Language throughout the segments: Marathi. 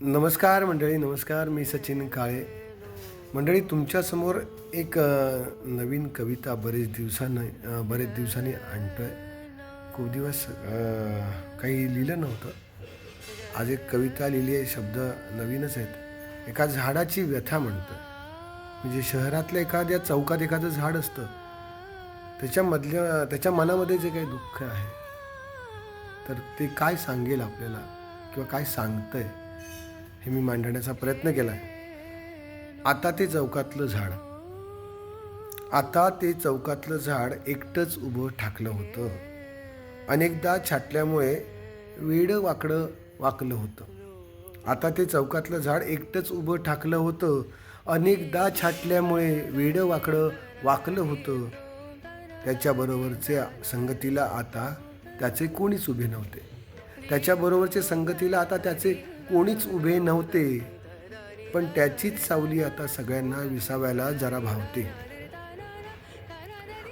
नमस्कार मंडळी नमस्कार. मी सचिन काळे. मंडळी तुमच्यासमोर एक नवीन कविता बरेच दिवसांनी बरेच दिवसांनी आणतो आहे खूप दिवस काही लिहिलं नव्हतं. आज एक कविता लिहिली आहे शब्द नवीनच आहेत. एका झाडाची व्यथा म्हणतं म्हणजे शहरातल्या एखाद्या चौकात एखादं झाड असतं. त्याच्यामधल्या त्याच्या मनामध्ये जे काही दुःख आहे तर ते काय सांगेल आपल्याला? किंवा काय सांगतं आहे हे मी मांडण्याचा प्रयत्न केला आहे आता ते चौकातलं झाड. आता ते चौकातलं झाड एकटंच उभं ठाकलं होतं. अनेकदा छाटल्यामुळे वेडं वाकडं वाकलं होतं. आता ते चौकातलं झाड एकटंच उभं ठाकलं होतं. अनेकदा छाटल्यामुळे वेडं वाकडं वाकलं होतं. त्याच्याबरोबरचे संगतीला आता त्याचे कोणीच उभे नव्हते. त्याच्याबरोबरचे संगतीला आता त्याचे कोणीच उभे नव्हते. पण त्याचीच सावली आता सगळ्यांना विसाव्याला जरा भावते.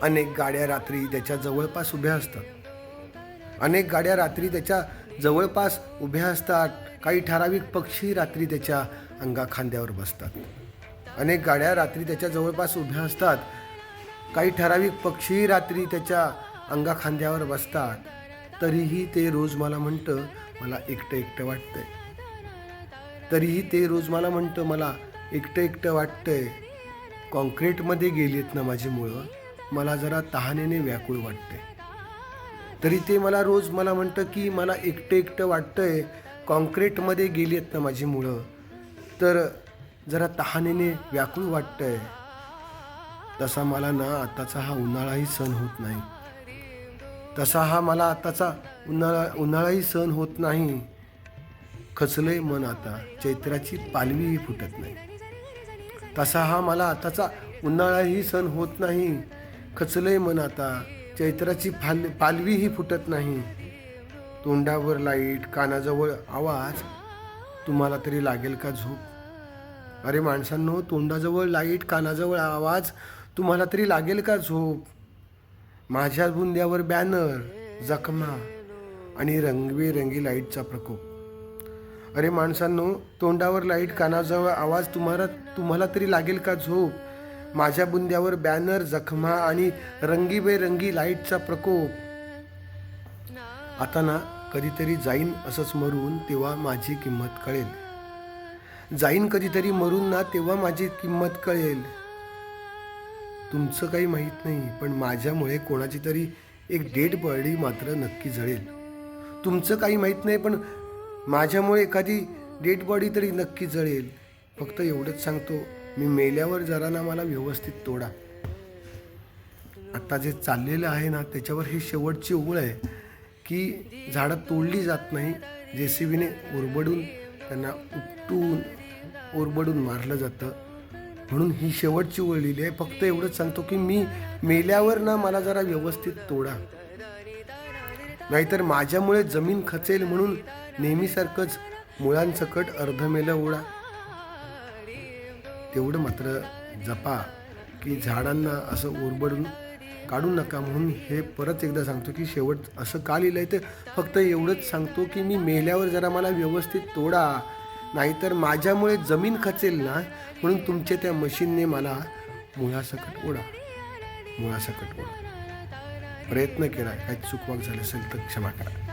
अनेक गाड्या रात्री त्याच्या जवळपास उभ्या असतात. अनेक गाड्या रात्री त्याच्या जवळपास उभ्या असतात. काही ठराविक पक्षी रात्री त्याच्या अंगा खांद्यावर बसतात. अनेक गाड्या रात्री त्याच्या जवळपास उभ्या असतात. काही ठराविक पक्षी रात्री त्याच्या अंगा खांद्यावर बसतात. तरीही ते रोज मला म्हणतं मला एकटं एकटं वाटतंय. तरीही ते रोज मला म्हणतं मला एकटं एकटं वाटतंय. कॉन्क्रीटमध्ये गेलीत ना माझी मुळं मला जरा तहानेने व्याकुळ वाटतंय. तरी ते मला रोज मला म्हणतं की मला एकटं एकटं वाटतंय कॉन्क्रीटमध्ये गेली आहेत ना माझी मुळं तर जरा तहानेने व्याकुळ वाटतंय. तसा मला ना आताचा हा उन्हाळाही सण होत नाही. तसा हा मला आताचा उन्हाळा उन्हाळाही सण होत नाही. खचलंय मन आता चैत्राची पालवीही फुटत नाही. तसा हा मला आताचा उन्हाळाही सण होत नाही. खचलंय मन आता चैत्राची फाल पालवीही फुटत नाही. तोंडावर लाइट कानाजवळ आवाज तुम्हाला तरी लागेल का झोप? अरे माणसांनो तोंडाजवळ लाइट कानाजवळ आवाज तुम्हाला तरी लागेल का झोप? माझ्या बुंद्यावर बॅनर जखमा आणि रंगबेरंगी लाईटचा प्रकोप. अरे माणसांनो तोंडावर लाइट कानाजवळ आवाज तुम्हाला तुम्हाला तरी लागेल का झोप? माझ्या बुंद्यावर बॅनर जखमा आणि रंगीबेरंगी लाईटचा प्रकोप. आता ना कधीतरी जाईन असंच मरून तेव्हा माझी किंमत कळेल. जाईन कधीतरी मरून ना तेव्हा माझी किंमत कळेल. तुमचं काही माहीत नाही पण माझ्यामुळे कोणाची तरी एक डेट बॉडी मात्र नक्की जळेल. तुमचं काही माहीत नाही पण माझ्यामुळे एखादी डेड बॉडी तरी नक्की जळेल. फक्त एवढंच सांगतो मी मेल्यावर जरा ना मला व्यवस्थित तोडा. आता जे चाललेलं आहे ना त्याच्यावर ही शेवटची ओळ आहे की झाडं तोडली जात नाही जे सी बीने ओरबडून त्यांना उपटून ओरबडून मारलं जातं. म्हणून ही शेवटची ओळ लिहिली आहे. फक्त एवढंच सांगतो की मी मेल्यावर ना मला जरा व्यवस्थित तोडा. नाहीतर माझ्यामुळे जमीन खचेल म्हणून नेहमीसारखंच मुळांसकट अर्धमेलं ओढा तेवढं मात्र जपा की झाडांना असं ओरबडून काढू नका म्हणून हे परत एकदा सांगतो की शेवट असं का लिहिलं आहे तर फक्त एवढंच सांगतो की मी मेल्यावर जरा मला व्यवस्थित तोडा. नाहीतर माझ्यामुळे जमीन खचेल ना? म्हणून तुमच्या त्या मशीनने मला मुळासकट ओढा. मुळासकट ओढा. प्रयत्न केला. काही चुकवाक झालं असेल तर क्षमा करा.